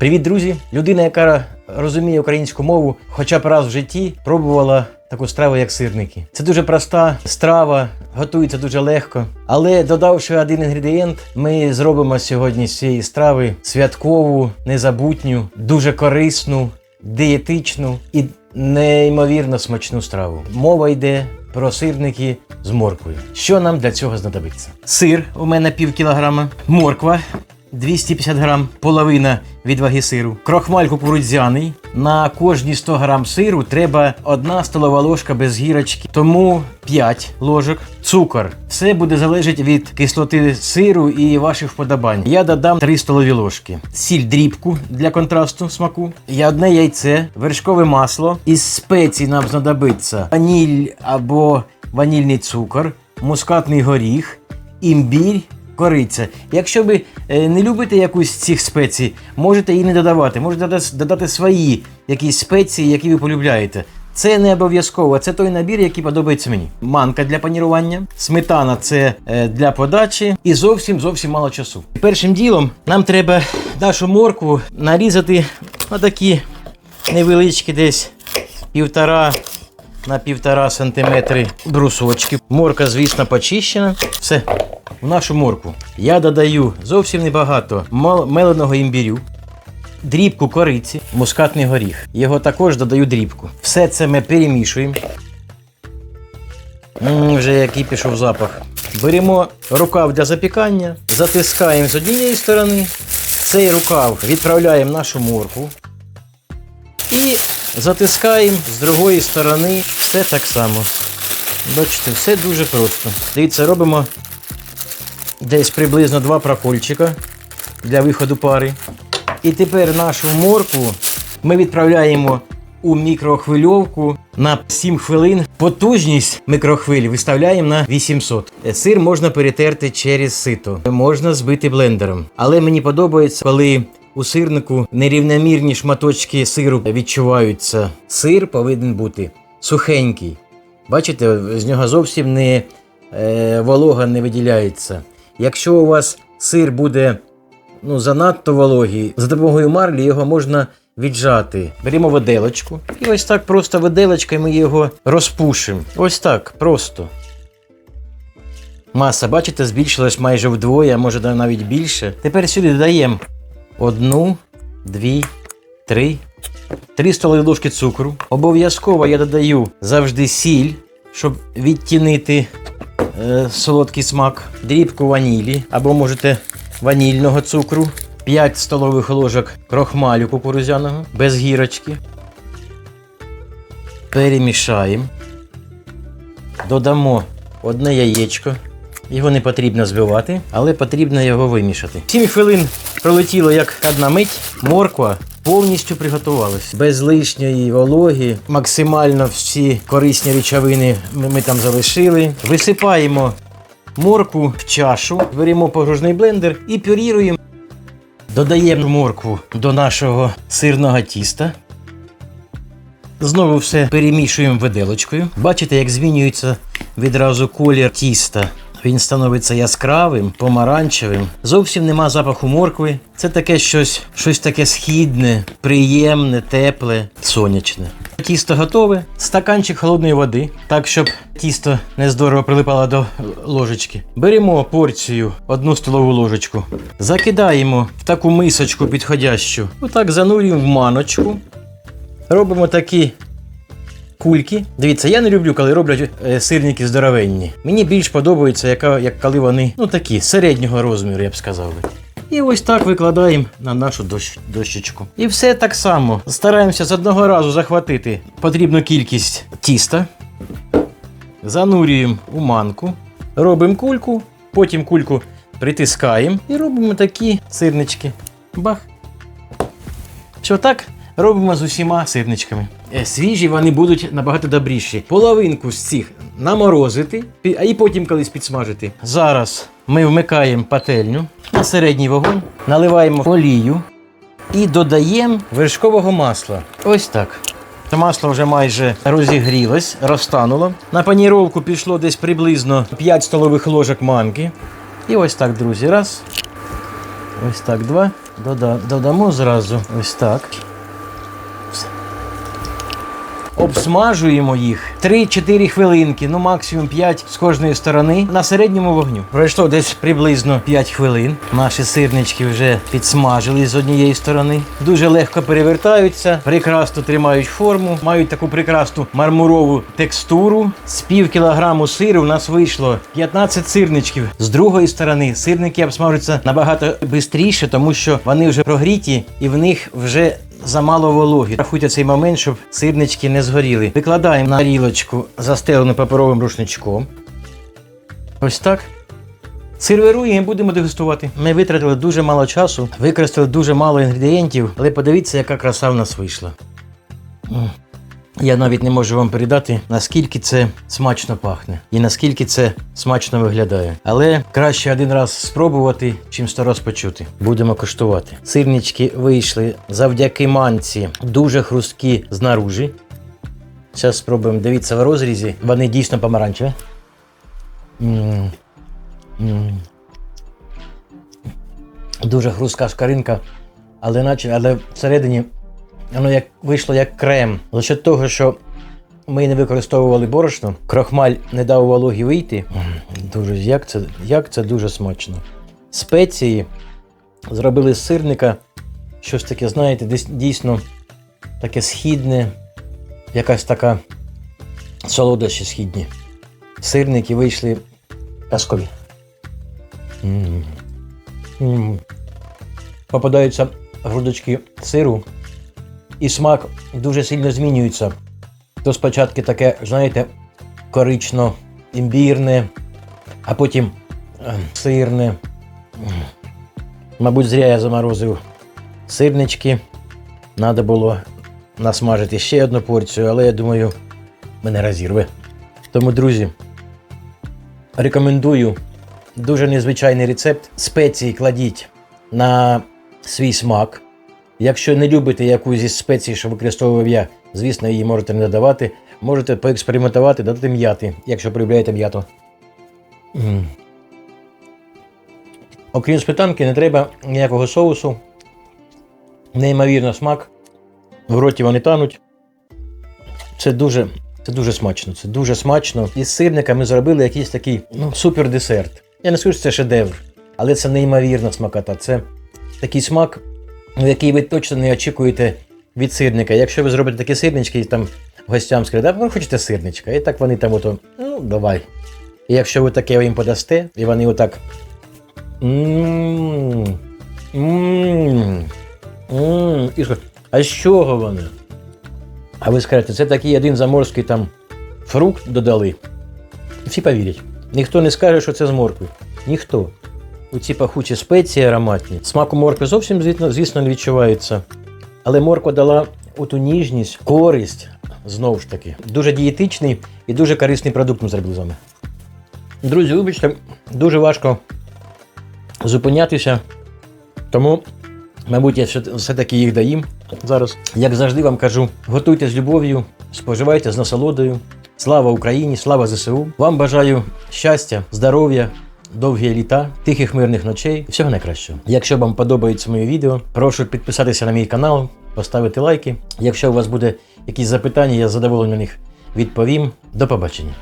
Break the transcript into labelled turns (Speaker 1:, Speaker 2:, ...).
Speaker 1: Привіт, друзі! Людина, яка розуміє українську мову, хоча б раз в житті пробувала таку страву, як сирники. Це дуже проста страва, готується дуже легко. Але додавши один інгредієнт, ми зробимо сьогодні з цієї страви святкову, незабутню, дуже корисну, дієтичну і неймовірно смачну страву. Мова йде про сирники з морквою. Що нам для цього знадобиться? Сир у мене пів кілограма, морква 250 грам, половина від ваги сиру, крохмаль кукурудзяний. На кожні 100 грам сиру треба одна столова ложка без гірочки, тому 5 ложок. Цукор. Все буде залежати від кислоти сиру і ваших вподобань. Я додам 3 столові ложки. Сіль дрібку для контрасту смаку. І одне яйце, вершкове масло. Із спецій нам знадобиться ваніль або ванільний цукор, мускатний горіх, імбірь кориця. Якщо ви е, не любите якусь з цих спецій, можете її не додавати. Можете додати, свої якісь спеції, які ви полюбляєте. Це не обов'язково, це той набір, який подобається мені. Манка для панірування, сметана це е, для подачі і зовсім зовсім мало часу. Першим ділом нам треба нашу моркву нарізати на такі невеличкі десь півтора на півтора сантиметри брусочки. Морка, звісно, почищена. Все. В нашу морку я додаю зовсім небагато меленого імбірю, дрібку кориці, мускатний горіх. Його також додаю дрібку. Все це ми перемішуємо. М, вже який пішов запах. Беремо рукав для запікання, затискаємо з однієї сторони. Цей рукав відправляємо в нашу морку. І затискаємо з другої сторони все так само. Бачите, все дуже просто. Дивіться, робимо десь приблизно два прокольчика для виходу пари. І тепер нашу моркву ми відправляємо у мікрохвильовку на 7 хвилин. Потужність мікрохвиль виставляємо на 800. Сир можна перетерти через сито, можна збити блендером. Але мені подобається, коли у сирнику нерівномірні шматочки сиру відчуваються. Сир повинен бути сухенький. Бачите, з нього зовсім не е, волога не виділяється. Якщо у вас сир буде ну, занадто вологий, за допомогою марлі його можна віджати. Беремо виделочку і ось так просто виделочкою ми його розпушимо. Ось так, просто. Маса, бачите, збільшилась майже вдвоє, а може навіть більше. Тепер сюди додаємо одну, дві, три, три столові ложки цукру. Обов'язково я додаю завжди сіль, щоб відтінити е, солодкий смак, дрібку ванілі або можете ванільного цукру, 5 столових ложок крохмалю кукурузяного без гірочки. Перемішаємо. Додамо одне яєчко. Його не потрібно збивати, але потрібно його вимішати. 7 хвилин пролетіло як одна мить. Морква повністю приготувалась. Без лишньої вологи. Максимально всі корисні речовини ми, там залишили. Висипаємо моркву в чашу, беремо погружний блендер і пюріруємо. Додаємо моркву до нашого сирного тіста. Знову все перемішуємо виделочкою. Бачите, як змінюється відразу колір тіста. Він становиться яскравим, помаранчевим. Зовсім нема запаху моркви. Це таке щось, щось таке східне, приємне, тепле, сонячне. Тісто готове, стаканчик холодної води, так щоб тісто не здорово прилипало до ложечки. Беремо порцію, одну столову ложечку, закидаємо в таку мисочку підходящу. Отак занурюємо в маночку. Робимо такі кульки. Дивіться, я не люблю, коли роблять е, сирники здоровенні. Мені більш подобається, яка, як коли вони ну такі середнього розміру, я б сказав. І ось так викладаємо на нашу дощ, дощечку. І все так само. Стараємося з одного разу захватити потрібну кількість тіста. Занурюємо у манку, робимо кульку, потім кульку притискаємо і робимо такі сирнички. Бах! Що так робимо з усіма сирничками. Е, Свіжі вони будуть набагато добріші. Половинку з цих наморозити, а і потім колись підсмажити. Зараз ми вмикаємо пательню на середній вогонь, наливаємо олію і додаємо вершкового масла. Ось так. Це масло вже майже розігрілось, розтануло. На паніровку пішло десь приблизно 5 столових ложок манки. І ось так, друзі. Раз. Ось так, два. додамо зразу ось так. Обсмажуємо їх 3-4 хвилинки, ну максимум 5 з кожної сторони на середньому вогню. Пройшло десь приблизно 5 хвилин. Наші сирнички вже підсмажились з однієї сторони. Дуже легко перевертаються, прекрасно тримають форму, мають таку прекрасну мармурову текстуру. З пів кілограму сиру у нас вийшло 15 сирничків. З другої сторони сирники обсмажуються набагато швидше, тому що вони вже прогріті і в них вже замало вологі. Рахуйте цей момент, щоб сирнички не згоріли. Викладаємо на тарілочку застелену паперовим рушничком. Ось так. Сервіруємо і будемо дегустувати. Ми витратили дуже мало часу, використали дуже мало інгредієнтів, але подивіться, яка краса в нас вийшла. Я навіть не можу вам передати, наскільки це смачно пахне і наскільки це смачно виглядає. Але краще один раз спробувати, чим сто раз почути. Будемо коштувати. Сирнички вийшли завдяки манці дуже хрусткі знаружі. Зараз спробуємо. Дивіться в розрізі. Вони дійсно помаранчеві. Дуже хрустка шкаринка, але наче, але всередині воно як вийшло як крем. Счет того, що ми не використовували борошно, крохмаль не дав вологі вийти. Дуже як це, як це дуже смачно. Спеції зробили з сирника щось таке, знаєте, десь дійсно таке східне, якась така солодощі східні. Сирники вийшли казкові. Попадаються грудочки сиру, і смак дуже сильно змінюється. То спочатку таке, знаєте, корично імбірне, а потім е, сирне. Мабуть, зря я заморозив сирнички. Треба було насмажити ще одну порцію, але я думаю, мене розірве. Тому, друзі, рекомендую дуже незвичайний рецепт. Спеції кладіть на свій смак. Якщо не любите якусь із спецій, що використовував я, звісно, її можете не додавати. Можете поекспериментувати, додати м'яти, якщо полюбляєте м'яту. М. Окрім сметанки, не треба ніякого соусу. Неймовірно смак. В роті вони тануть. Це дуже, це дуже смачно. Це дуже смачно. Із сирника ми зробили якийсь такий ну, супер десерт. Я не скажу, що це шедевр, але це неймовірна смакота. Це такий смак, який ви точно не очікуєте від сирника. Якщо ви зробите такі сирнички і там гостям скажете, ви хочете сирничка? І так вони там ото, ну, давай. І якщо ви таке їм подасте, і вони отак. Мм. Мм. Мм. А з чого вони? А ви скажете, це такий один заморський там фрукт додали. Всі повірять. Ніхто не скаже, що це з моркви. Ніхто. Оці пахучі спеції ароматні. Смаку моркви зовсім, звісно, звісно, не відчувається. Але морква дала оту ніжність, користь, знову ж таки. Дуже дієтичний і дуже корисний продукт ми зробили з вами. Друзі, вибачте, дуже важко зупинятися. Тому, мабуть, я все- все-таки їх доїм зараз. Як завжди вам кажу, готуйте з любов'ю, споживайте з насолодою. Слава Україні, слава ЗСУ. Вам бажаю щастя, здоров'я, довгі літа, тихих мирних ночей всього найкращого. Якщо вам подобається моє відео, прошу підписатися на мій канал, поставити лайки. Якщо у вас буде якісь запитання, я з задоволенням них відповім. До побачення.